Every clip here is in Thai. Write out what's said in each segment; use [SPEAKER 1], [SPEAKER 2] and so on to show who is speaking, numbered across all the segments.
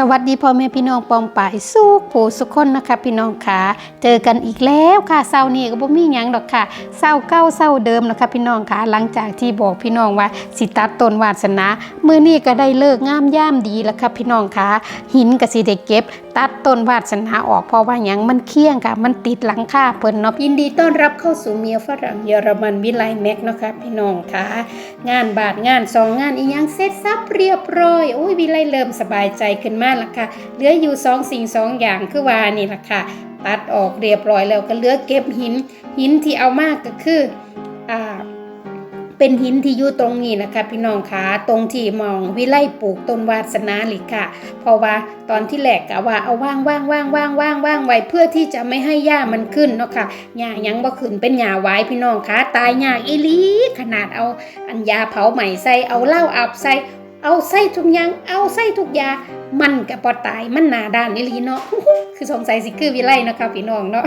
[SPEAKER 1] สวัสดีพ่อแม่พี่น้องปองป่ายสุขผู้สุขคนนะคะ พี่น้องค่ะเจอกันอีกแล้วค่ะเศร้านี่ก็บ่มีหยังดอกค่ะเศร้าเก้าเศร้าเดิมนะคะ พี่น้องค่ะหลังจากที่บอกพี่น้องว่าสิตัดต้นวาสนา มื้อนี้ก็ได้เลิกงามย่ามดีแล้วค่ะพี่น้องคะหินก็สิได้เก็บ ตัดต้นวาสนาออกเพราะว่าหยังมันเคี่ยงค่ะ มันติดหลังคาเพิ่นเนาะยินดีต้อนรับเข้าสู่เมียฝรั่งเยอรมันวิไลแม็กเนาะค่ะพี่น้องคะงานบาทงานสองงานอีหยังเสร็จสับเรียบร้อยโอ้ยวิไลเริ่มสบายใจขึ้นมากละค่ะเหลืออยู่สองสิ่งสองอย่างคือว่านี่ละค่ะตัดออกเรียบร้อยแล้วก็เหลือเก็บหินหินที่เอามากก็คืออ่า เป็นหินที่อยู่ตรงนี้นะคะ พี่น้องคะตรงที่มองวิไลปลูกต้นวาสนาหลิค่ะ เพราะว่าตอนที่แหลกกะว่าเอาว่างว่างว่างว่างว่างว่างไว้เพื่อที่จะไม่ให้หญ้ามันขึ้นเนาะค่ะหญ้ายังบ่ขึ้นเป็นหญ้าไว้พี่น้องคะตายยาอีลีขนาดเอาอันยาเผาใหม่ใส่เอาเหล้าอับใส่เอาใส่ทุกอย่าง เอาใส่ทุกยามันกับปอตายมันหนาด้านนี่ลีเนาะคือสงสัยสิคือวิไลนะคะพี่น้องเนาะ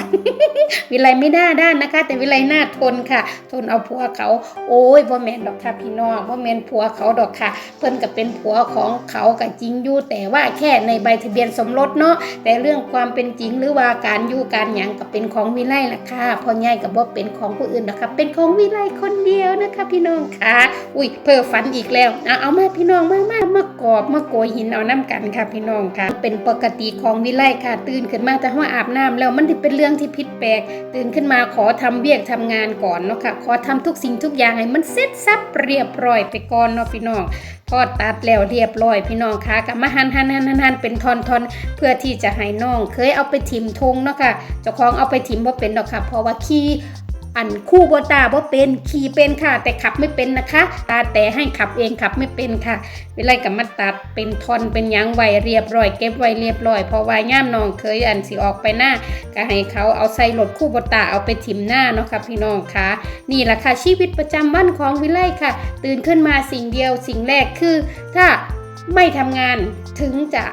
[SPEAKER 1] วิไลไม่น่าด้านนะคะ แต่วิไลหน่าทนค่ะ ทนเอาผัวเขา โอ้ยบ่แมนดอกค่ะพี่น้องบ่แมนผัวเขาดอกค่ะ เพิ่นก็เป็นผัวของเขาก็จริงอยู่แต่ว่าแค่ในใบทะเบียนสมรสเนาะแต่เรื่องความเป็นจริงหรือว่าการอยู่การหยังก็เป็นของวิไลล่ะค่ะพ่อใหญ่ก็บ่เป็นของผู้อื่นนะคะเป็นของวิไลคนเดียวนะคะ พี่น้องค่ะ อุ้ยเพ้อฝันอีกแล้วเอาเอามาพี่น้องมามามากอบมาโกยหินเอาน้ำกันค่ะพี่น้องค่ะ เป็นปกติของวิไลค่ะ ตื่นขึ้นมาแต่ว่าอาบน้ำแล้วมันเป็นเรื่องที่ผิดแปลก ตื่นขึ้นมาขอทำเวียกทำงานก่อนเนาะค่ะ ขอทำทุกสิ่งทุกอย่างให้มันเสร็จสับเรียบร้อยไปก่อนเนาะพี่น้องทอดตัดแล้วเรียบร้อยพี่น้องค่ะกับมาหันหันหันหันหันเป็นทอนทอนๆเพื่อที่จะให้น้อง เคยเอาไปถิ่มทงเนาะค่ะเจ้าของเอาไปถิ่มบ่เป็นดอกค่ะเพราะว่าขี้ อันคู่บตาบ่เป็นขี่เป็นค่ะ แต่ขับไม่เป็นนะคะ ตาแต่ให้ขับเองขับไม่เป็นค่ะเวลากับมาตัดเป็นทอนเป็นยังไว้เรียบร้อย เก็บไว้เรียบร้อยเพราะว่าย่ามน้องเคยอันสิออกไปหน้าก็ให้เขาเอาใส่รถคู่บตาเอาไปถิมหน้าเนาะค่ะพี่น้องค่ะ นี่แหละค่ะชีวิตประจำวันของวิไลค่ะ ตื่นขึ้นมาสิ่งเดียวสิ่งแรกคือ ถ้าไม่ทำงานถึงจะ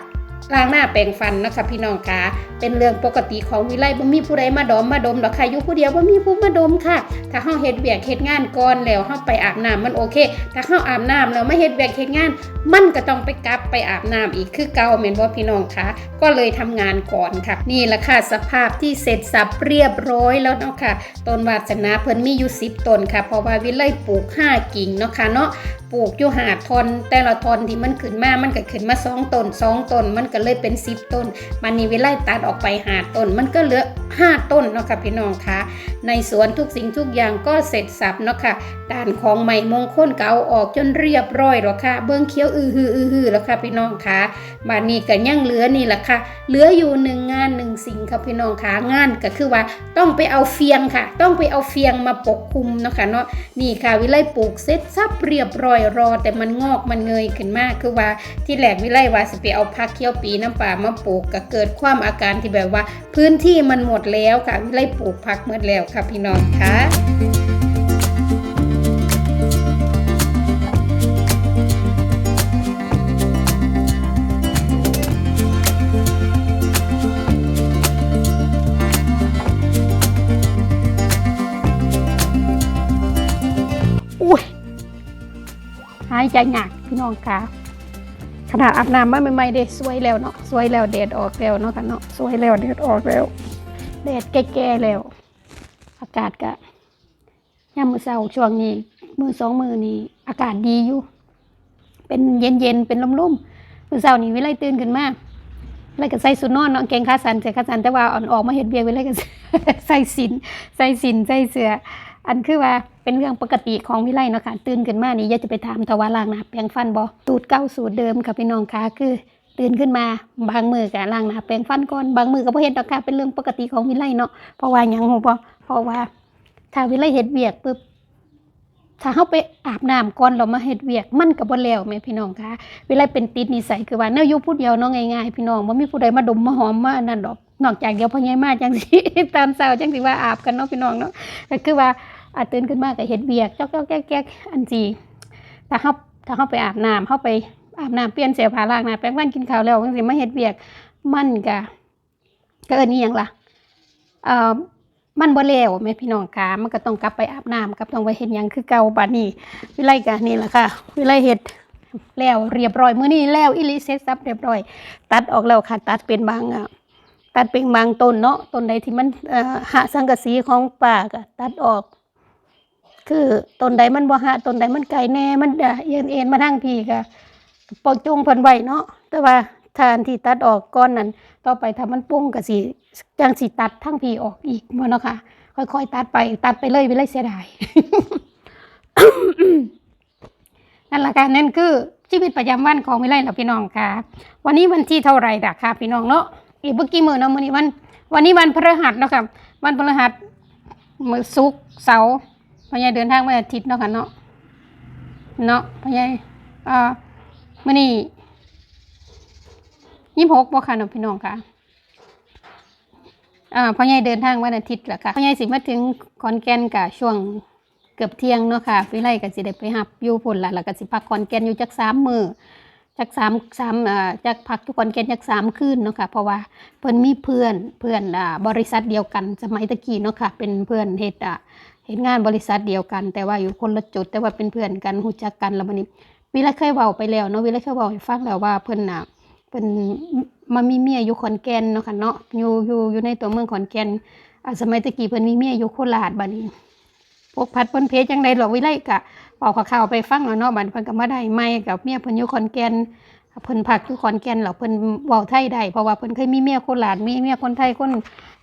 [SPEAKER 1] ล้างหน้าแปรงฟันนะคะพี่น้องคะเป็นเรื่องปกติของวิไลบ่มีผู้ใดมาดอมมาดมหรอกค่ะอยู่ผู้เดียวบ่มีผู้มาดมค่ะ ถ้าเฮาเฮ็ดเวียกเฮ็ดงานก่อนแล้วเฮาไปอาบน้ำมันโอเค ถ้าเฮาอาบน้ำแล้วมาเฮ็ดเวียกเฮ็ดงาน มันก็ต้องไปกลับไปอาบน้ำอีกคือเก่าแม่นบ่พี่น้องคะก็เลยทำงานก่อนค่ะ นี่แหละค่ะสภาพที่เสร็จสับเรียบร้อยแล้วเนาะค่ะต้นวาสนาเพิ่นมีอยู่10ต้นค่ะ เพราะว่าวิไลปลูกห้ากิ่งเนาะค่ะเนาะปลูกอยู่หาทอนแต่ละทอนที่มันขึ้นมา มันก็ขึ้นมาสองต้นสองต้น มันก็เลยเป็นสิบต้น มันนี่วิไลตัดออกไปหาต้น มันก็เหลือห้าต้นเนาะค่ะพี่น้องคะในสวนทุกสิ่งทุกอย่างก็เสร็จสับเนาะค่ะด้านของใหม่มงคลเก่าออกจนเรียบร้อยแล้วค่ะ เบื้องเคี้ยวอือฮืออือฮือแล้วค่ะพี่น้องคะบานนี้ก็ยังเหลือนี่แหละค่ะ เหลืออยู่หนึ่งงานหนึ่งสิ่งค่ะพี่น้องคะงานก็คือว่าต้องไปเอาเฟียงค่ะ ต้องไปเอาเฟียงมาปกคลุมเนาะค่ะเนาะนี่ค่ะวิไลปลูกเสร็จสับเรียบร้อยรอ แต่มันงอกมันเงยขึ้นมากคือว่าที่แหลกวิไลว่าสิไปเอาพักเคี้ยวปีน้ำป่ามาปลูกก็เกิดความอาการที่แบบว่า พื้นที่มันหมดแล้วค่ะวิไลปลูกพักหมดแล้วค่ะพี่น้องค่ะายใจหนักพี่น้องค่ะขนาดอาบน้ำมาใหม่ๆเด้สวยแล้วเนาะสวยแล้วแดดออกแล้วเนาะค่ะเนาะสวยแล้วแดดออกแล้วแดดแก่ๆแล้ว อากาศก็ยามมื้อเช้าช่วงนี้มือสองมือนี้อากาศดีอยู่ เป็นเย็นๆเป็นลมๆมื้อเช้านี้วิไลตื่นขึ้นมาวิไลก็ใส่สุดนอนเนาะเกงขาสันใส่ขาสันแต่ว่าอ่อนออกมาเฮ็ดเบียกวิไลก็ใส่สินใส่สินใส่เสื้ออันคือว่า เป็นเรื่องปกติของวิไลเนาะค่ะตื่นขึ้นมานี่อย่าจะไปถามทว่าล้างหน้าแปรงฟันบ่สูตรเก่าสูตรเดิมค่ะพี่น้องค่ะคือ ตื่นขึ้นมาบางมือก็ล้างหน้าแปรงฟันก่อนบางมือก็บ่เฮ็ดดอกค่ะเป็นเรื่องปกติของวิไลเนาะเพราะว่าหยังฮู้บ่เพราะว่าถ้าวิไลเฮ็ดเวียกปุ๊บถ้าเฮาไปอาบน้ำก่อนแล้วมาเฮ็ดเวียกมันก็บ่แล้วแม่พี่น้องค่ะวิไลเป็นติดนิสัยคือว่าแนวอยู่ผู้เดียวเนาะง่ายๆพี่น้องบ่มีผู้ใดมาดมมาหอมมานนั่นดอกนอกจากเดี๋ยวพ่อใหญ่มาจังสิตามเช้าจังสิว่าอาบกันเนาะพี่น้องเนาะก็คือว่า อาตื่นขึ้นมาก็เฮ็ดเวียกจอกๆแก๊กๆอันจีถ้าเฮาถ้าเฮาไปอาบน้ำเฮาไปอาบน้ำเปลี่ยนเสื้อผ้าล้างหน้าแปรงฟันกินข้าวแล้วจังซี่มาเฮ็ดเวียกมันก็ก็เอินอีหยังล่ะเอ่อมันบ่แล้วแม่พี่น้องค่ะมันก็ต้องกลับไปอาบน้ำกับต้องไปเฮ็ดยังคือเก่าบัดนี้วิไลก็นี่แหละค่ะ วิไลเฮ็ดแล้วเรียบร้อยมื้อนี้แล้วอีหลิเสร็จสับเรียบร้อย ตัดออกแล้วค่ะ ตัดเป็นบางอะตัดเป็นบางต้นเนาะต้นใดที่มันเอ่อหะสังกะสีของป่าก็ตัดออก คือต้นใดมันบ่หะต้นใดมันไกลแน่มันเอ็นเอ็นมาทางพี่ก็ปกจงเพิ่นไว้เนาะแต่ว่าทานที่ตัดออกก้อนนั้นต่อไปถ้ามันปุ้งก็สิจังสิตัดทั้งพี่ออกอีกบ่เนาะค่ะ ค่อยๆ ตัดไปตัดไปเลยไปเลยเสียดายนั่นแหละค่ะนั่นคือชีวิตประจำวันของวิไลเราพี่น้องค่ะ วันนี้วันที่เท่าไหรล่ะค่ะพี่น้องเนาะอีกเมื่อกี้มือเนาะมื้อนี้วัน วันนี้วันพฤหัสเนาะค่ะวันพฤหัสมือศุกร์เสาร์ พ่อใหญ่เดินทางวันอาทิตย์เนาะค่ะเนาะเนาะพ่อใหญ่อ่ามื้อนี้ยี่สิบหกบ่ค่ะเนาะพี่น้องค่ะอ่าพ่อใหญ่เดินทางวันอาทิตย์แหละค่ะพ่อใหญ่สิมาถึงขอนแก่นกะช่วงเกือบเที่ยงเนาะค่ะวิไล่ก็สิได้ไปหับอยู่พุ่นละแล้วก็สิพักขอนแก่นอยู่จักสามมือจักสามสามอ่าจักพักทุกขอนแก่นจักสามคืนเนาะค่ะเพราะว่าเพิ่นมีเพื่อนเพื่อนอ่าบริษัทเดียวกันสมัยตะกี้เนาะค่ะเป็นเพื่อนเฮ็ดอ่า เฮ็ดงานบริษัทเดียวกัน แต่ว่าอยู่คนละจุด แต่ว่าเป็นเพื่อนกันรู้จักกันแล้ววันนี้วิไลเคยเว้าไปแล้วเนาะวิไลเคยเว้าให้ฟังแล้วว่าเพิ่นน่ะเพิ่นมามีเมียอยู่ขอนแก่นเนาะค่ะเนาะอยู่อยู่อยู่ในตัวเมืองขอนแก่นอ่าสมัยตะกี้เพิ่นมีเมียอยู่โคราชบัดนี้พวกพัดเพิ่นเพจังได๋หรอกวิไลก็เว้าข่าวไปฟังแล้วเนาะบัดเพิ่นก็มาได้ใหม่กับเมียเพิ่นอยู่ขอนแก่นเพิ่นพักอยู่ขอนแก่นแล้วเพิ่นเว้าไทยได้เพราะว่าเพิ่นเคยมีเมียโคราชมีเมียคนไทยคน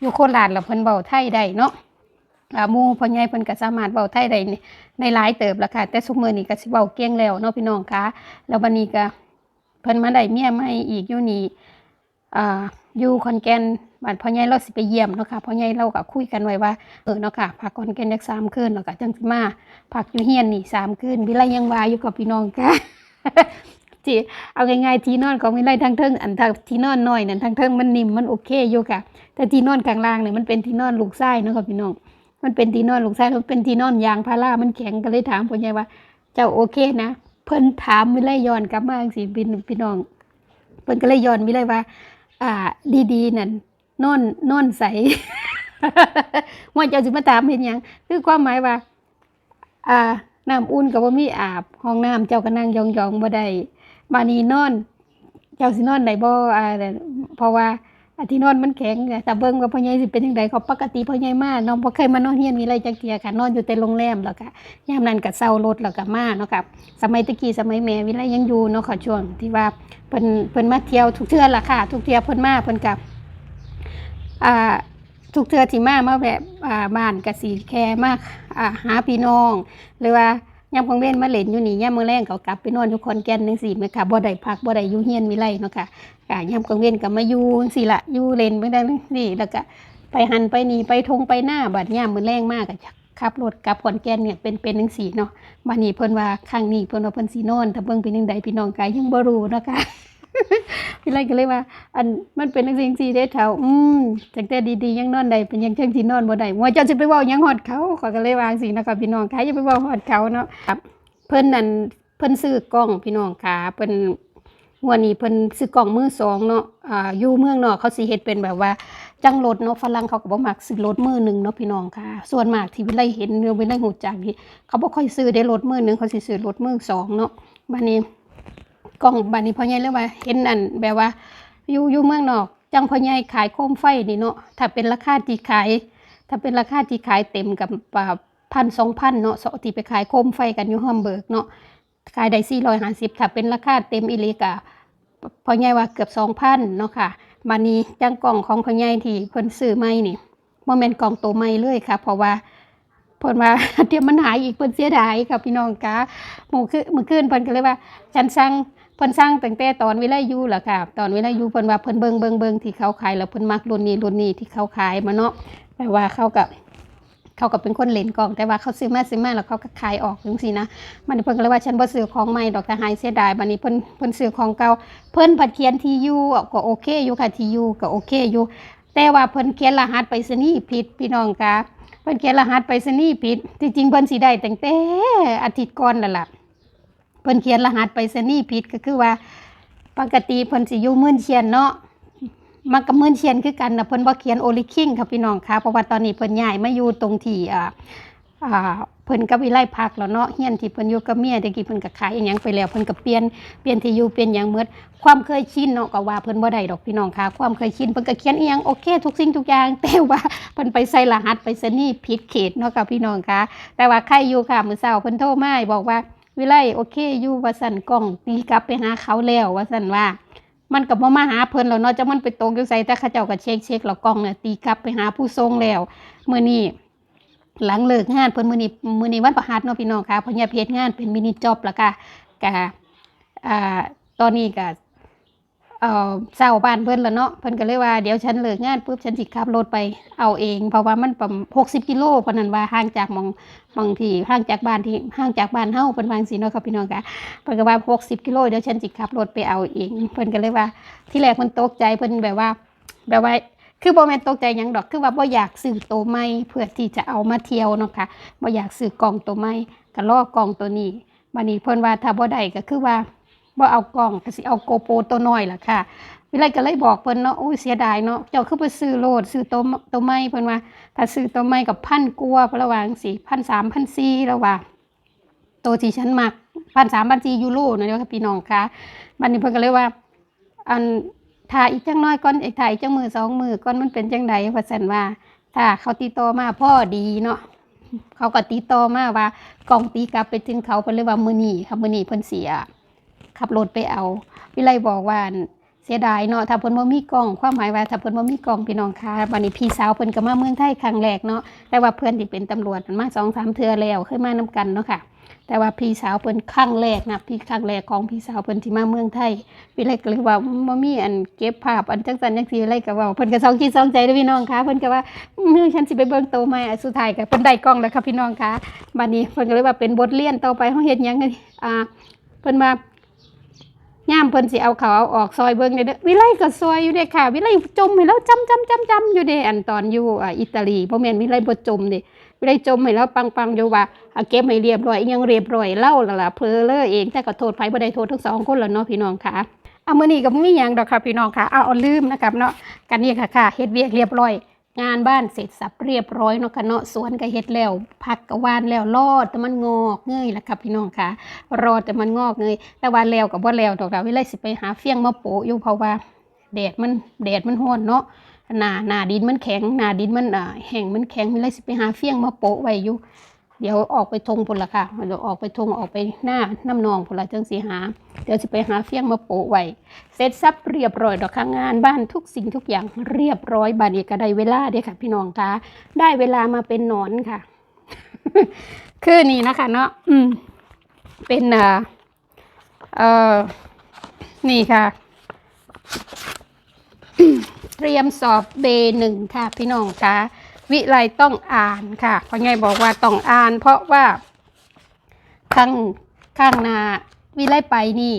[SPEAKER 1] อยู่โคราชแล้วเพิ่นเว้าไทยได้เนาะ หมู่พ่อใหญ่เพิ่นก็สามารถเว้าไทยได้นี่ในหลายเติบแล้วค่ะ แต่ซุมื้อนี้ก็สิเว้าเก่งแล้วเนาะพี่น้องคะแล้วบัดนี้ก็เพิ่นมาได้เมียใหม่อีกอยู่นี่อ่าอยู่ขอนแก่นบ้านพ่อใหญ่เราสิไปเยี่ยมเนาะค่ะพ่อใหญ่เราก็คุยกันไว้ว่าเออเนาะค่ะพักขอนแก่นจัก3คืนแล้วก็จังสิมาพักอยู่เฮียนนี่3คืนวิไลยังว่าอยู่กับพี่น้องค่ะที่เอาง่ายๆที่นอนของวิไลทั้งเทิงอันทางที่นอนน้อยนั่นทั้งเทิงมันนิ่มมันโอเคอยู่ค่ะ แต่ที่นอนข้างล่างเนี่ยมันเป็นที่นอนลูกไส้เนาะค่ะพี่น้อง มันเป็นที่นอนลูกชายมันเป็นที่นอนยางพารามันแข็งก็เลยถามพ่อใหญ่ว่า เจ้าโอเคนะ เพิ่นถามวิไลย้อนกลับมาจังซี่พี่พี่น้อง เพิ่นก็เลยย้อนวิไลว่า อ่า ดีๆนั่นนอนนอนใสว่าเจ้าสิมาถามเห็นยังคือความหมายว่า อ่าน้ำอุ่นก็บ่มีอาบห้องน้ำเจ้าก็นั่งยองๆบ่ได้บานี้นอน เจ้าสินอนได้บ่อ่าเพราะว่า อาที่นอนมันแข็งแต่เบิ่งว่าพ่อใหญ่สิเป็นจังไดเขาปกติพ่อใหญ่มาเนาะบ่เคยมานอนเฮียนมีอะไรจักเที่ยค่ะนอนอยู่แต่โรงแรมแล้วก็ยามนั้นก็เซารถแล้วก็มาเนาะค่ะสมัยตะกี้สมัยแม่วิไลยังอยู่เนาะค่ะช่วงที่ว่าเพิ่นเพิ่นมาเที่ยวทุกเทื่อล่ะค่ะ ทุกเที่ยเพิ่นมาเพิ่นก็อ่าทุกเทื่อที่มามาแวะอ่าบ้านก็สิแค่มาอ่าหาพี่น้องหรือว่า ยามกลางเว้นมาเล่นอยู่นี่ยามมื้อแรงก็กลับไปนอนอยู่ขอนแก่นจังซี่แม่ค่ะบ่ได้พักบ่ได้อยู่เฮียนวิไลเนาะค่ะกะยามกลางเว้นก็มาอยู่จังซี่ละอยู่เล่นไปได้นี่แล้วก็ไปหันไปนี่ไปทงไปหน้าบัดยามมื้อแรงมากก็ขับรถกลับขอนแก่นเนี่ยเป็นเป็นหนังสี่เนาะบัดนี้เพิ่นว่าครั้งนี้เพิ่นว่าเพิ่นสีนอนถ้าเบิ่งเป็นจังใดพี่น้องกายังบ่รู้เนาะค่ะ พี่ไรก็เลยว่า อันมันเป็นจังซี่จังซี่เด้เฒ่าอืมจังแต่ดีๆยังนอนได้เป็นยังจังสินอนบ่ได้ว่าเจ้าสิไปเว้าหยังฮอดเขาขอยก็เลยว่างซี่นะคะพี่น้องค่ะอย่าไปเว้าฮอดเขาเนาะครับ เพิ่นนั่นเพิ่นซื้อกล้องพี่น้องค่ะเพิ่นงวดนี้เพิ่นซื้อกล่องมือสองเนาะอ่าอยู่เมืองนอกเขาสิเฮ็ดเป็นแบบว่า จังรถเนาะฝรั่งเขาก็บ่มักซื้อรถมือหนึ่งเนาะพี่น้องค่ะ ส่วนมากที่วิไลเห็นเรื่อวิไลหูจักนี่เขาบ่ค่อยซื้อได้รถมือหนึ่งเขาสิซื้อรถมือสองเนาะบัดนี้ กล้องบัดนี้พ่อใหญ่เลยว่า เห็นอันแบบว่าอยู่อยู่เมืองนอก จังพ่อใหญ่ขายโคมไฟนี่เนาะถ้าเป็นราคาที่ขาย ถ้าเป็นราคาที่ขายเต็มกับพันสองพันเนาะสที่ไปขายโคมไฟกันอยู่ฮัมเบิร์กเนาะขายได้สี่ร้อยห้าสิบถ้าเป็นราคาเต็มอีหลีกะพ่อใหญ่ว่าเกือบสองพันเนาะค่ะบัดนี้จังกล่องของพ่อใหญ่ที่เพิ่นซื้อใหม่นี่บ่แม่นกล่องโตใหม่เลยค่ะ เพราะว่าเพิ่นว่าเดี๋ยวมันหายอีกเพิ่นเสียดายค่ะพี่น้องคะหมู่คือเมื่อคืนเพิ่นก็เลยว่า ฉันสั่ง เพิ่นสั่งตั้งแต่ตอนวิไลอยู่ล่ะค่ะ ตอนวิไลอยู่เพิ่นว่าเพิ่นเบิ่งเบิ่งเบิ่งที่เขาขายแล้วเพิ่นมักรุ่นนี้รุ่นนี้ที่เขาขายมาเนาะแปลว่าเขากับเขาก็เป็นคนเล่นกล่องแต่ว่าเขาซื้อมาซื้อมาแล้วเขาก็ขายออกจังซี่นะมันเพิ่นก็เลยว่าฉันบ่ซื้อของใหม่ดอกแต่หายเสียดายบัดนี้เพิ่นเพิ่นซื้อของเก่าเพิ่นผัดเขียนที่อยู่ก็โอเคอยู่ค่ะที่อยู่ก็โอเคอยู่แต่ว่าเพิ่นเขียนรหัสไปรษณีย์ผิดพี่น้องคะเพิ่นเขียนรหัสไปรษณีย์ผิดที่จริงเพิ่นสิได้ตั้งแต่อาทิตย์ก่อนนั่นล่ะ เพิ่นเขียนรหัสไปรษณีย์ผิดก็คือว่า ปกติเพิ่นสิอยู่มื่นเชียนเนาะมันกับมื่นเชียนคือกันนะเพิ่นบ่เขียนโอลิคิงค่ะพี่น้องค่ะเพราะว่าตอนนี้เพิ่นย้ายมาอยู่ตรงที่อ่าอ่าเพิ่นก็วิไลพักแล้วเนาะเฮียนที่เพิ่นอยู่กับเมียตะกี้เพิ่นก็ขายอิหยังไปแล้วเพิ่นก็เปลี่ยนเปลี่ยนที่อยู่เปลี่ยนหยังหมดความเคยชินเนาะก็ว่าเพิ่นบ่ได้ดอกพี่น้องค่ะ ความเคยชินเพิ่นก็เขียนอีหยังโอเค ทุกสิ่งทุกอย่างแต่ว่าเพิ่นไปใส่รหัสไปสนี่ผิดเขตเนาะค่ะพี่น้องค่ะแต่ว่าใครอยู่ค่ะมื้อเช้าเพิ่นโทรมาบอกว่า วิไลโอเคอยู่ว่าสั่นกล้องตีกลับไปหาเขาแล้วว่าสั่นว่า มันกับ่มาหาเพิ่นแล้วเนาะจะมันไปตกอยู่ไสแต่เขาเจ้าก็เช็คเช็คแล้วกล้องเนี่ยตีกลับไปหาผู้ทรงแล้วเมื่อนี้หลังเลิกงานเพิ่นมื้อนี้มื้อนี้วันประหัสเนาะพี่น้องค่ะเพิ่นอย่าเฮ็ดงานเป็นมินิจ็อบแล้วก็ก็อ่าตอนนี้ก็ เอ่อเช้าบ้านเพิ่นแล้วเนาะเพิ่นก็เลยว่าเดี๋ยวฉันเลิกงานปุ๊บฉันสิขับรถไปเอาเอง เพราะว่ามันประมาณ60กิโลเพราะนั้นว่าห่างจากหมองหมองที่ห่างจากบ้านที่ห่างจากบ้านเฮาเพิ่นวาจังซี่เนาะครับพี่น้องค่ะเพิ่นก็ว่า60กิโลเดี๋ยวฉันสิขับรถไปเอาเอง เพิ่นก็เลยว่าที่แรกเพิ่นตกใจเพิ่นแบบว่า แบบว่าคือบ่แม่นตกใจหยังดอกคือว่าบ่อยากซื้อตัวใหม่เพื่อที่จะเอามาเที่ยวเนาะค่ะบ่อยากซื้อกล่องตัวใหม่ก็รอกล่องตัวนี้บัดนี้เพิ่นว่าถ้าบ่ได้ก็คือว่า บ่เอากล่องก็สิเอาโกโปรตัวน้อยล่ะค่ะ วิไลก็เลยบอกเพิ่นเนาะโอ้ยเสียดายเนาะเจ้าคือไปซื้อโลดซื้อตัวตัวใหม่เพิ่นว่า ถ้าซื้อตัวใหม่กับพันกว่าเพราะระว่างสิพันสามพันสี่แล้วว่าตัวที่ฉันมักพันสามพันสี่ยูโรนะเด้อค่ะพี่น้องค่ะบัดนี้เพิ่นก็เลยว่า อันถ้ายอีกจังน้อยก่อนอีกถ่ายอีกจังมือสองมือก่อนมันเป็นจังใดว่าซั่นว่า ถ้าเขาติดต่อมาพ่อดีเนาะเขาก็ติดต่อมาว่ากล่องตีกลับไปถึงเขาเพิ่นเลยว่ามื้อนี้ครับมื้อนี้เพิ่นเสีย ขับรถไปเอา วิไลบอกว่าเสียดายเนาะถ้าเพิ่นบ่มีกล่อง ความหมายว่าถ้าเพิ่นบ่มีกล่องพี่น้องค่ะบัดนี้พี่สาวเพิ่นก็มาเมืองไทยครั้งแรกเนาะแต่ว่าเพื่อนที่เป็นตำรวจมันมา2-3เทื่อแล้วเคยมานํกันเนาะค่ะ แต่ว่าพี่สาวเพิ่นครั้งแรกนะพี่ครั้งแรกของพี่สาวเพิ่นที่มาเมืองไทยพี่เล็กก็เลยว่าบ่มีอันเก็บภาพอันจังสันจังซี่อะไรก็เว้าเพิ่นก็สองคิดสองใจเด้อพี่น้องค่ะเพิ่นก็ว่าเมือฉันสิไปเบิ่งโตใหม่อัสุดท้ายก็เพิ่นได้กล้องแล้วค่ะพี่น้องค่ะบัดนี้เพิ่นก็เลยว่าเป็นบทเรียนต่อไปเฮาเฮ็ดหยังอ่าเพิ่นมา ย่ามเพิ่นสิเอาเขาเอาออกซอยเบิ่งเด้อวิไลก็ซอยอยู่เด้ค่ะ วิไลจมให้แล้วจำจำจำจำอยู่เด้อันตอนอยู่อ่าอิตาลีบ่แม่นวิไลบ่จมเด้วิไลจมให้แล้วปังๆอยู่ว่าเอาเก็บให้เรียบร้อยยังเรียบร้อยเล่าล้วล่ะเพลอเลอเองแต่ก็โทษไผบ่ได้โทษทั้งสองคนแล้วเนาะพี่น้องค่ะเอามื้อนี้ก็บ่มีหยังดอกค่ะพี่น้องค่ะเอาเอาลืมนะครับเนาะกันนี่ค่ะค่ะเฮ็ดเวียกเรียบร้อย งานบ้านเสร็จสับเรียบร้อยเนาะค่ะเนาะสวนก็เฮ็ดแล้วผักก็หวานแล้วรอดแต่มันงอกเงยล่ะค่ะพี่น้องค่ะ รอดแต่มันงอกเงยแต่ว่าแล้วก็บ่แล้วดอกค่ะวิไลสิไปหาเฟียงมาโปะอยู่เพราะว่าแดดมันแดดมันร้อนเนาะหน้าหน้าดินมันแข็งหน้าดินมันแห้งมันแข็งวิไลสิไปหาเฟียงมาโปะไว้อยู่ เดี๋ยวออกไปทงพุ่นละค่ะเดี๋ยวออกไปทงออกไปหน้าน้ำนองพุ่นละจังสีหา เดี๋ยวจะไปหาเฟี้ยงมาโปะไว้เสร็จสับเรียบร้อยดอกค่ะงานบ้านทุกสิ่งทุกอย่างเรียบร้อยบานนี้ก็ได้เวลาเด้ค่ะ พี่น้องคะได้เวลามาเป็นนอนค่ะ คือนี่นะคะเนาะอืมเป็นอ่อเอ่อนี่ค่ะเตรียมสอบเบหนึ่งค่ะ พี่น้องคะ วิไลต้องอ่านค่ะเพราะไงบอกว่าต้องอ่าน เพราะว่าข้างข้างหน้าวิไลไปนี่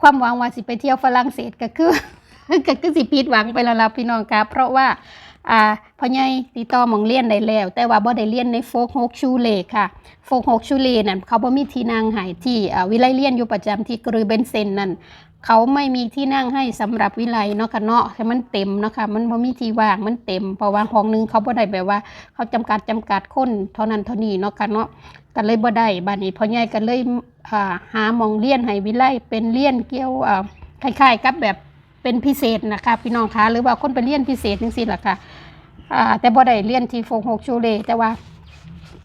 [SPEAKER 1] ความหวังว่าสิไปเที่ยวฝรั่งเศสก็คือก็คือสิผิดหวังไปแล้วล่ะพี่น้องคะเพราะว่าอ่าพ่อใหญ่ติดต่อมองเรียนได้แล้ว แต่ว่าบ่ได้เรียนในโฟกฮกชูเลค่ะโฟกฮกชูเลนั่นเขาบ่มีที่นั่งให้ที่วิไลเรียนอยู่ประจำที่กรือเบนเซนนั่น เขาไม่มีที่นั่งให้สำหรับวิไลเนาะค่ะเนาะแต่มันเต็มเนาะค่ะมันบ่มีที่ว่างมันเต็มเพราะว่าห้องหนึงเขาบ่ได้แบบว่า เขาจำกัดจำกัดคนเท่านั้นเท่านี้เนาะค่ะเนาะก็เลยบ่ได้บัดนี้พ่อใหญ่ก็เลยหามองเรียนให้วิไลเป็นเรียนเกี่ยวคล้ายๆกับแบบเป็นพิเศษนะคะพี่น้องคะหรือว่าคนไปเรียนพิเศษจังซี่ล่ะค่ะแต่บ่ได้เรียนที่โฟกฮกชูเลแต่ว่า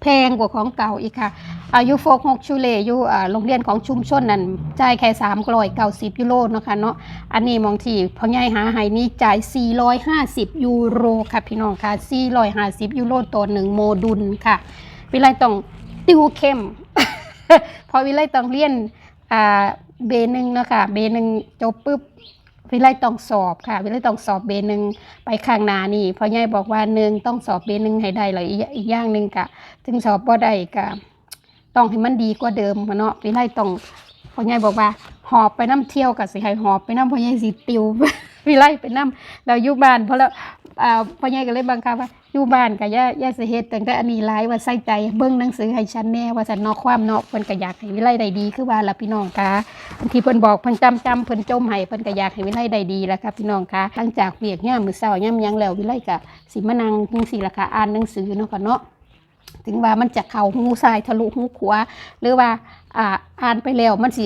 [SPEAKER 1] พงกว่าของเก่าอีกค่ะอายุโฟกฮกชูเลอยู่โรงเรียนของชุมชนนั่นจ่ายแค่สามร้อยเก้าสิบยูโรนะคะเนาะอันนี้มองที่พ่อใหญ่หาให้นี่จ่าย 450 ยูโรค่ะพี่น้องค่ะ 450 ยูโรต่อหนึ่งโมดูลค่ะ วิไลต้องติวเข้ม พอวิไลต้องเรียนอ่าเบหนึ่งนะคะเบหนึ่งจบปุ๊บ วิไลต้องสอบค่ะ วิไลต้องสอบเบหนึ่งไปข้างหน้านี่พ่อใหญ่บอกว่าหนึ่งต้องสอบเบหนึ่งให้ได้เลยอีกอีกอย่างหนึ่งกะถึงสอบบ่ได้กะต้องให้มันดีกว่าเดิมเนาะวิไลต้องพ่อใหญ่บอกว่า หอบไปน้ำเที่ยวกับสิให้หอบไปน้ำพ่อใหญ่สิติววิไลไปน้ำเราอยู่บ้านเพราะแล้วอ่าพ่อใหญ่ก็เลยบังคับว่า อยู่บ้านก็อย่าอย่าสิเฮ็ดตั้งแต่อันนี้หลายว่าใส่ใจเบิ่งหนังสือให้ฉันแน่ว่าฉันนอกความเนาะเพิ่นก็อยากให้วิไลได้ดีคือว่าล่ะพี่น้องคะบางทีเพิ่นบอกเพิ่นจำจำเพิ่นจมให้เพิ่นก็อยากให้วิไลได้ดีแล้วครับพี่น้องคะหลังจากเวียกย่ามมื้อเช้าย่ามยังแล้ววิไลก็สิมานั่งจังซี่ล่ะค่ะอ่านหนังสือเนาะค่ะเนาะถึงว่ามันจะเข้าหูซ้ายทะลุหูขวาหรือว่าอ่าอ่านไปแล้วมันสิ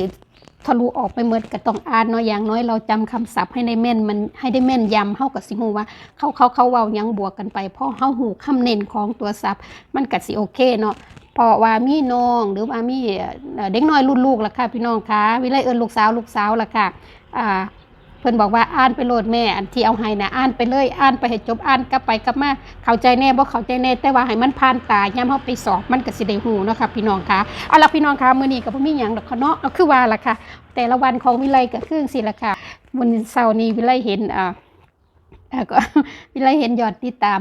[SPEAKER 1] ทะลุออกไปหมดก็ต้องอ่านเนาะอย่างน้อยเราจำคำศัพท์ให้ได้แม่นมันให้ได้แม่นยำเฮากับสิฮู้ว่าเขาเขาเขาเว้ายังบวกกันไปเพราะเฮาหูคำเน้นของตัวศัพท์ มันก็สิโอเคเนาะเพราะว่ามีน้องหรือว่ามีเอ่เด็กน้อยรุ่นลูกล่ะค่ะพี่น้องคะวิไลเอิ้นลูกสาวลูกสาวล่ะค่ะอ่า เพิ่นบอกว่าอ่านไปโหลดแม่อันที่เอาให้นะอ่านไปเลยอ่านไปให้จบอ่านกลับไปกลับมาเข้าใจแน่บ่เข้าใจแน่แต่ว่าให้มันผ่านตายามเฮาไปสอบมันก็สิได้ฮู้เนาะค่ะพี่น้องคะเอาล่ะพี่น้องคะมื้อนี้ก็บ่มีหยังดอกค่ะเนาะเอาคือว่าล่ะค่ะ แต่ละวันของวิไลก็คือจังซี่ล่ะค่ะมื้อเช้านี้วิไลเห็นอ่าก็วิไลเห็นยอดติดตาม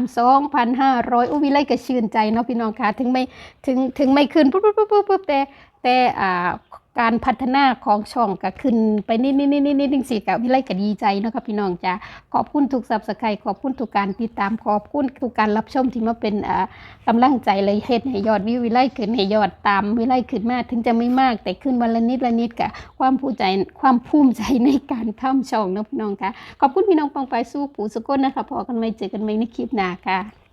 [SPEAKER 1] 2,500อุ้ยวิไลก็ชื่นใจเนาะพี่น้องคะถึงไม่ถึงถึงไม่ขึ้นปุ๊บปุ๊บปุ๊บปุ๊บปุ๊บแต่แต่อ่า การพัฒนาของช่องก็ขึ้นไปนิดนิดนิดนิดนิดนึงสิกับวิไลก็ดีใจเนาะค่ะพี่น้องจ้าขอบคุณทุกซับสไครต์ขอบคุณทุกการติดตามขอบคุณทุกการรับชมที่มาเป็นอ่ากำลังใจเลยเฮ็ดให้ยอดวิวิไลขึ้นให้ยอดตามวิไลขึ้นมากถึงจะไม่มากแต่ขึ้นวันละนิดละนิดกับความภูมิใจความภูมิใจในการทำช่องเนาะพี่น้องคะขอบคุณพี่น้องปองไปสู้ปู่สุกนนะคะพอกันไม่เจอกันใหม่ในคลิปหน้าค่ะ